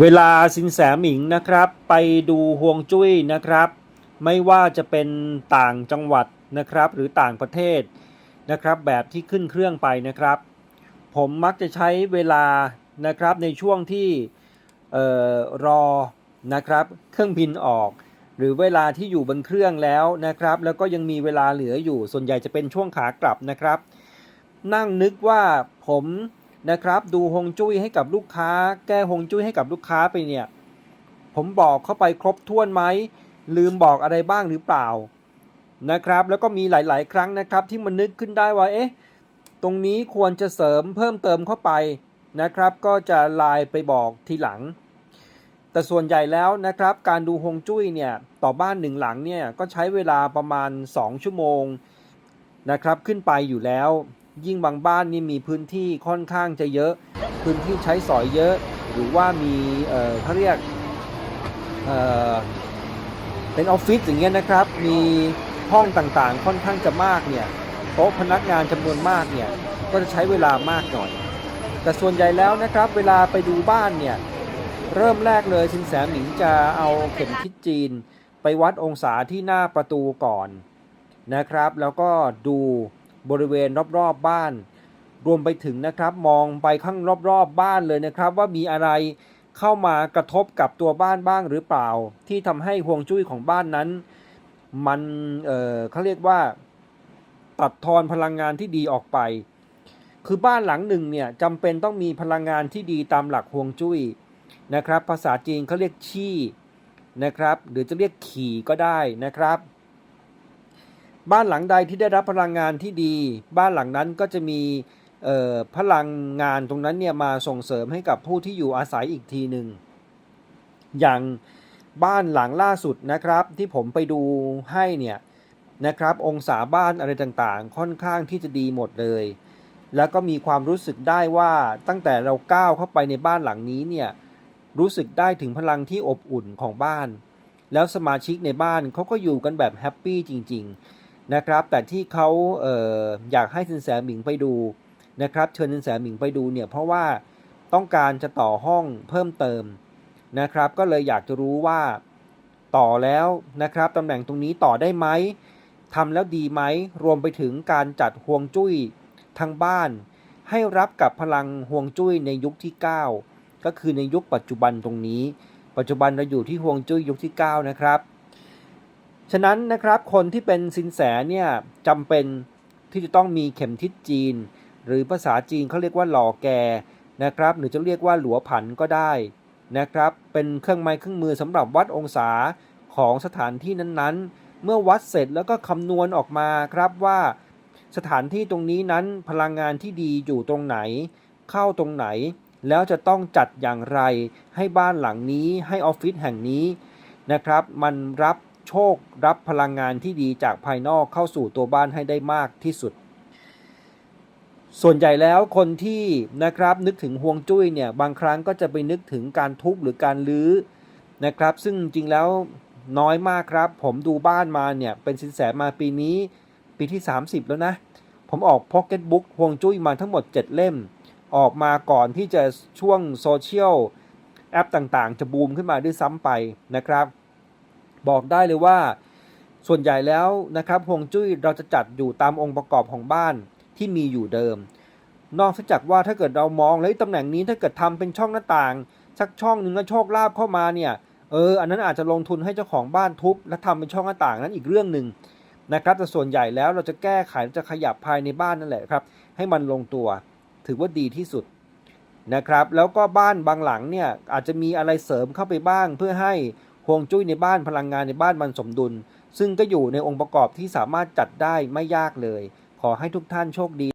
เวลาสินแสหมิงนะครับไปดูฮวงจุ้ยนะครับ ไม่ว่าจะเป็นต่างจังหวัดนะครับ หรือต่างประเทศนะครับ แบบที่ขึ้นเครื่องไปนะครับ ผมมักจะใช้เวลานะครับในช่วงที่อรอนะครับ เครื่องบินออก หรือเวลาที่อยู่บนเครื่องแล้วนะครับ แล้วก็ยังมีเวลาเหลืออยู่ส่วนใหญ่จะเป็นช่วงขากลับนะครับ นั่งนึกว่าผม นะครับ ดูฮงจุ้ยให้กับลูกค้า แก้ฮงจุ้ยให้กับลูกค้าไปเนี่ย ผมบอกเข้าไปครบถ้วนไหมลืมบอกอะไรบ้างหรือเปล่านะครับ แล้วก็มีหลาย ๆ ครั้งนะครับ ที่มันนึกขึ้นได้ว่าเอ๊ะตรงนี้ควรจะเสริมเพิ่มเติมเข้าไปนะครับ ก็จะไลน์ไปบอกทีหลัง แต่ส่วนใหญ่แล้วนะครับ การดูฮงจุ้ยเนี่ยต่อบ้านหนึ่งหลังเนี่ยก็ใช้เวลาประมาณ 2 ชั่วโมงนะครับขึ้นไปอยู่แล้ว ยิ่งบางบ้านนี่มีพื้นที่ค่อนข้างจะเยอะ พื้นที่ใช้สอยเยอะ หรือว่ามีเอ่อเขาเรียกเอ่อเป็นออฟฟิศอย่างเงี้ยนะครับ มีห้องต่างๆค่อนข้างจะมากเนี่ยโต๊ะพนักงานจำนวนมากเนี่ยก็จะใช้เวลามากหน่อย แต่ส่วนใหญ่แล้วนะครับ เวลาไปดูบ้านเนี่ยเริ่มแรกเลยสินแสหมิงจะเอาเข็มทิศจีน ไปวัดองศาที่หน้าประตูก่อนนะครับ แล้วก็ดู บริเวณรอบๆบบ้าน รวมไปถึงนะครับมองไปข้างรอบๆบบ้านเลยนะครับ ว่ามีอะไรเข้ามากระทบกับตัวบ้านบ้างหรือเปล่า ที่ทำให้ห่วงจุ้ยของบ้านนั้น มันเออเขาเรียกว่า ตัดทอนพลังงานที่ดีออกไป คือบ้านหลังหนึ่งเนี่ยจำเป็นต้องมีพลังงานที่ดีตามหลักห่วงจุ้ยนะครับ ภาษาจีนเขาเรียกชี่นะครับ หรือจะเรียกขี่ก็ได้นะครับ บ้านหลังใดที่ได้รับพลังงานที่ดี บ้านหลังนั้นก็จะมีพลังงานตรงนั้นเนี่ยมาส่งเสริมให้กับผู้ที่อยู่อาศัยอีกทีหนึ่งอย่างบ้านหลังล่าสุดนะครับ ที่ผมไปดูให้เนี่ยนะครับ องศาบ้านอะไรต่างๆ ค่อนข้างที่จะดีหมดเลย แล้วก็มีความรู้สึกได้ว่าตั้งแต่เราก้าวเข้าไปในบ้านหลังนี้เนี่ยรู้สึกได้ถึงพลังที่อบอุ่นของบ้าน แล้วสมาชิกในบ้านเขาก็อยู่กันแบบแฮปปี้จริง ๆ นะครับ แต่ที่เขาเอออยากให้สินแสหมิงไปดูนะครับเชิญสินแสหมิงไปดูเนี่ยเพราะว่าต้องการจะต่อห้องเพิ่มเติมนะครับ ก็เลยอยากจะรู้ว่าต่อแล้วนะครับตำแหน่งตรงนี้ต่อได้ไหมทำแล้วดีไหมรวมไปถึงการจัดห่วงจุ้ยทางบ้าน ให้รับกับพลังห่วงจุ้ยในยุคที่ 9 ก็คือในยุคปัจจุบันตรงนี้ ปัจจุบันเราอยู่ที่ฮวงจุ้ยยุคที่ 9 นะครับ ฉะนั้นนะครับคนที่เป็นสินแสเนี่ยจำเป็นที่จะต้องมีเข็มทิศจีน หรือภาษาจีนเขาเรียกว่าหล่อแกนะครับ หรือจะเรียกว่าหลัวผันก็ได้นะครับ เป็นเครื่องไม้เครื่องมือสำหรับวัดองศาของสถานที่นั้นๆ เมื่อวัดเสร็จแล้วก็คำนวณออกมาครับว่าสถานที่ตรงนี้นั้นพลังงานที่ดีอยู่ตรงไหน เข้าตรงไหน แล้วจะต้องจัดอย่างไร ให้บ้านหลังนี้ให้ออฟฟิศแห่งนี้นะครับ มันรับ โชครับพลังงานที่ดีจากภายนอกเข้าสู่ตัวบ้านให้ได้มากที่สุด ส่วนใหญ่แล้วคนที่นะครับนึกถึงฮวงจุ้ยเนี่ยบางครั้งก็จะไปนึกถึงการทุบหรือการลื้อนะครับ ซึ่งจริงแล้วน้อยมากครับ ผมดูบ้านมาเนี่ยเป็นสินแสมาปีนี้ปีที่ 30 แล้วนะ ผมออกพ็อกเก็ตบุ๊กฮวงจุ้ยมาทั้งหมด 7 เล่ม ออกมาก่อนที่จะช่วงโซเชียลแอปต่างๆ จะบูมขึ้นมาด้วยซ้ำไปนะครับ บอกได้เลยว่า ส่วนใหญ่แล้วนะครับฮวงจุ้ยเราจะจัดอยู่ตามองค์ประกอบของบ้านที่มีอยู่เดิม นอกจากว่าถ้าเกิดเรามองแล้วตำแหน่งนี้ถ้าเกิดทำเป็นช่องหน้าต่าง สักช่องหนึ่งแล้วโชคลาภเข้ามาเนี่ยเอออันนั้นอาจจะลงทุนให้เจ้าของบ้านทุบและทำเป็นช่องหน้าต่างนั้นอีกเรื่องหนึ่งนะครับแต่ส่วนใหญ่แล้วเราจะแก้ไขเราจะขยับภายในบ้านนั่นแหละครับ ให้มันลงตัวถือว่าดีที่สุดนะครับ แล้วก็บ้านบางหลังเนี่ยอาจจะมีอะไรเสริมเข้าไปบ้างเพื่อให้ วงจุ้ยในบ้านพลังงานในบ้านมันสมดุล ซึ่งก็อยู่ในองค์ประกอบที่สามารถจัดได้ไม่ยากเลย ขอให้ทุกท่านโชคดี